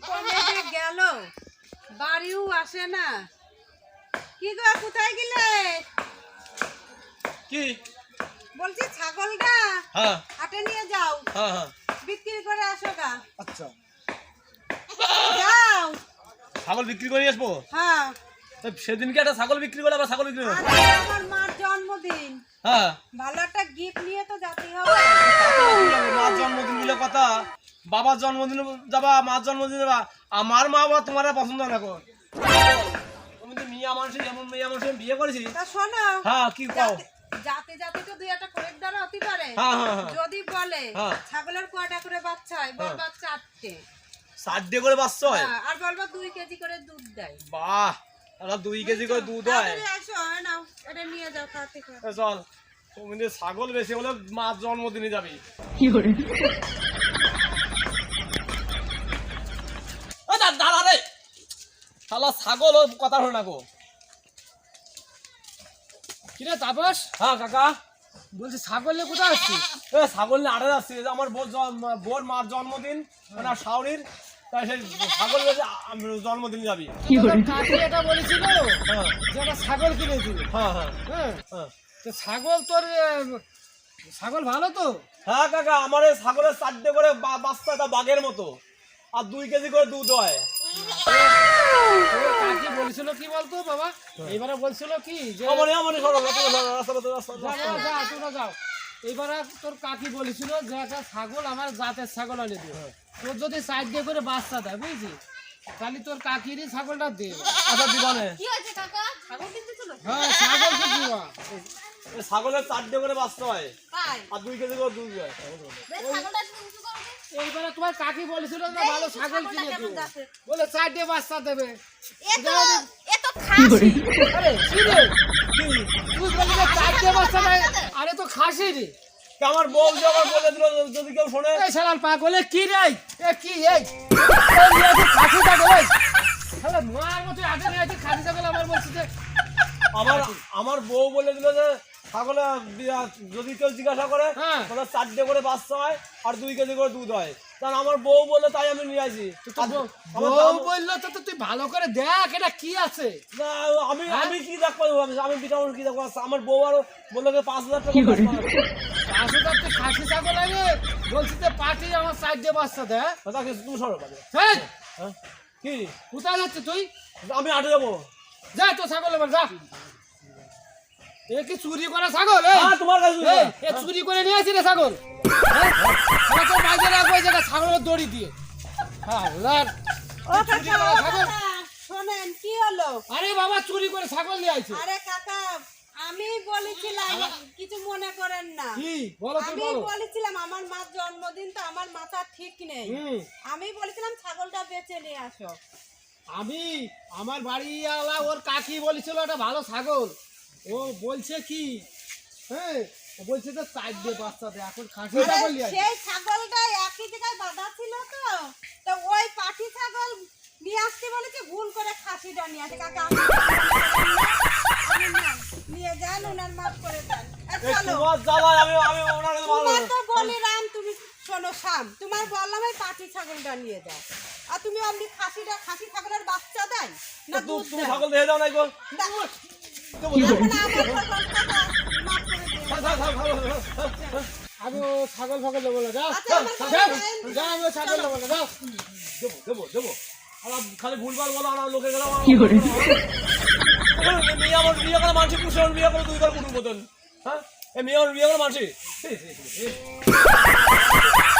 যে গেল। বাড়িও আসে না। কি গো কোথায় গেলে? কি? বলছি ছাগলটা হ্যাঁ। হাটে নিয়ে যাও। হ্যাঁ হ্যাঁ। বিক্রি করে আসো গা। আচ্ছা। যাও। ছাগল বিক্রি করে আসব? হ্যাঁ। সেদিনকে একটা ছাগল বিক্রি করে আবার ছাগল বিক্রি করে আমার মার জন্মদিন। হ্যাঁ। ভালো একটা গিফট নিয়ে তো যেতে হবে। মার জন্মদিন বলে কথা। বাবার জন্মদিন যাবা মার জন্মদিন যাবা আমার মা বাবা তোমার পছন্দ না কো। তুমি তো মিয়া মানুষের এমন মেয়ে মানুষের বিয়ে করেছি। তা শোনো। হ্যাঁ কি কও? যাতে- যাতে তো দুই একটা খরিদ্দার হতে পারে। হ্যাঁ হ্যাঁ যদি বলে। ছাগলের কয়টা করে বাচ্চা হয়? ষাট করে বাচ্চা হয়? আর বলবা দুই কেজি করে দুধ দেয়। বাহ তাহলে দুই কেজি করে দুধ হয়। তাড়াতাড়ি হ্যাঁ নাও এটা নিয়ে যাও খাতে খাতে চল তুমি ছাগল বেশি হলে মার জন্মদিনে যাবি। ও দা- দাঁড়া রে শালা ছাগল ও কথা হলো না গো। কিরে তাপস? হ্যাঁ কাকা। বলছি ছাগল নিয়ে কোথায় আসছিস? এ ছাগল নিয়ে আড়ে যে আমার বোর বোর মার জন্মদিন মানে শাওরির তাই সেই ছাগল জন্মদিন যাবি। তোর এটা বলেছিল? হ্যাঁ। যে একটা ছাগল কিনেছিল। হ্যাঁ হ্যাঁ। হ্যাঁ? হ্যাঁ। তো ছাগল তোর ছাগল ভালো তো? হ্যাঁ কাকা আমার এই ছাগলের চারটে করে বা- বাচ্চা একটা বাঘের মতো। আর দুই কেজি করে দুধ হয়। কাকি বলেছিল কি বলতো বাবা? এবারে বলছিল কি যে আমার আমার সরো রাস্তা রাস্তা রাস্তা রাস্তা যা যা, যা তোরা যাও এবারে তোর কাকি বলেছিল যে একটা ছাগল আমার জাতের ছাগল আনে দিও। তোর যদি সাইড দিয়ে করে বাচ্চা দেয় বুঝলি তাহলে তোর কাকিরই ছাগলটা দে। আচ্ছা দিবানে। কি হয়েছে কাকা? ছাগল কিনতে চলো হ্যাঁ ছাগল তো দিবা এই ছাগলের করে বাচ্চা হয়। আর দুই কেজি করে দুধ হয় ছাগলটা এইবারে তোমার কাকি বলেছিল যে ভালো ছাগল কিনে দিও। বলে চার দিয়ে বাচ্চা দেবে। এ তো এ তো খাসি। আরে কি রে? তুই বলি যে চার বাচ্চা দেয়। আরে তো খাসি রে। আমার বউ যে আবার বলে দিল যদি কেউ শোনে। এই শালার পা বলে কি রে এ কি এই? খাসি ছাগল শালা মার মতো আগে খাসি ছাগল আমার বলছিস যে আমার আমার বউ বলে দিল যে ছাগলে যদি কেউ জিজ্ঞাসা করে হ্যাঁ। তাহলে চারটে করে বাচ্চা হয় আর দুই কেজি করে দুধ হয়। কারণ আমার বউ বলে তাই আমি নিয়ে আসি। বউ- বলল তো তুই ভালো করে দেখ এটা কি আছে? না, আমি হ্যাঁ? আমি কি দেখব আমি- কি দেখব? আমার বউ আরও বলল যে পাঁচ হাজার টাকা হবে। আসলে তো খাসি ছাগল আগে। বলছিস যে পাটি আমার সাইড দিয়ে বাচ্চা দে তা তাকে তুমি সরো পাবে হ্যাঁ হ্যাঁ? কি? কোথায় যাচ্ছে তুই? আমি আটে যাব। যা তো ছাগল এবার যা। এ কি চুরি করা ছাগল এই? হ্যাঁ তোমার কাছে এ চুরি করে নিয়ে আসি রে ছাগল। হ্যাঁ? ছাগলের দড়ি দিয়ে। শোনেন কি হলো? আরে বাবা চুরি করে ছাগল নিয়ে আইছে। আরে কাকা আমি বলেছিলাম কিছু মনে করেন না। কি? আমি বলেছিলাম আমার মার জন্মদিন তো আমার মাথা ঠিক নেই। হুম। আমি বলেছিলাম ছাগলটা বেচে নিয়ে আসো। আমি আমার বাড়িওয়ালা ওর কাকি বলেছিল একটা ভালো ছাগল। ও বলছে কি? হ্যাঁ ও বলছে দিয়ে বাচ্চা এখন খাসি ছাগল সেই ছাগলটা একই জায়গায় বাঁধা ছিল তো। তো ওই পাঠি ছাগল নিয়ে আসতে বলেছে ভুল করে খাসিটা নিয়ে আসে? কাকা নিয়ে যান ওনার মাফ করে দেন। চলো। তোমার কাছে ভালো তোমার তুমি শোনো শাম। তোমার বললাম ওই পাঠি ছাগলটা নিয়ে যাও। আর তুমি আপনি খাসিটা খাসি ছাগলের বাচ্চা দেয়? না দুধ তুমি ছাগল দেখে দাও না। গো আমি ও ছাগল ফাগল দেবো না যাও যাও, আমি ও ছাগল দেবো না যাও দেবো দেবো দেবো আমার খালি ভুলভাল বলো আমার লোকে গেলাম বিয়ে করে মেয়ে আমার বিয়ে করে মানুষ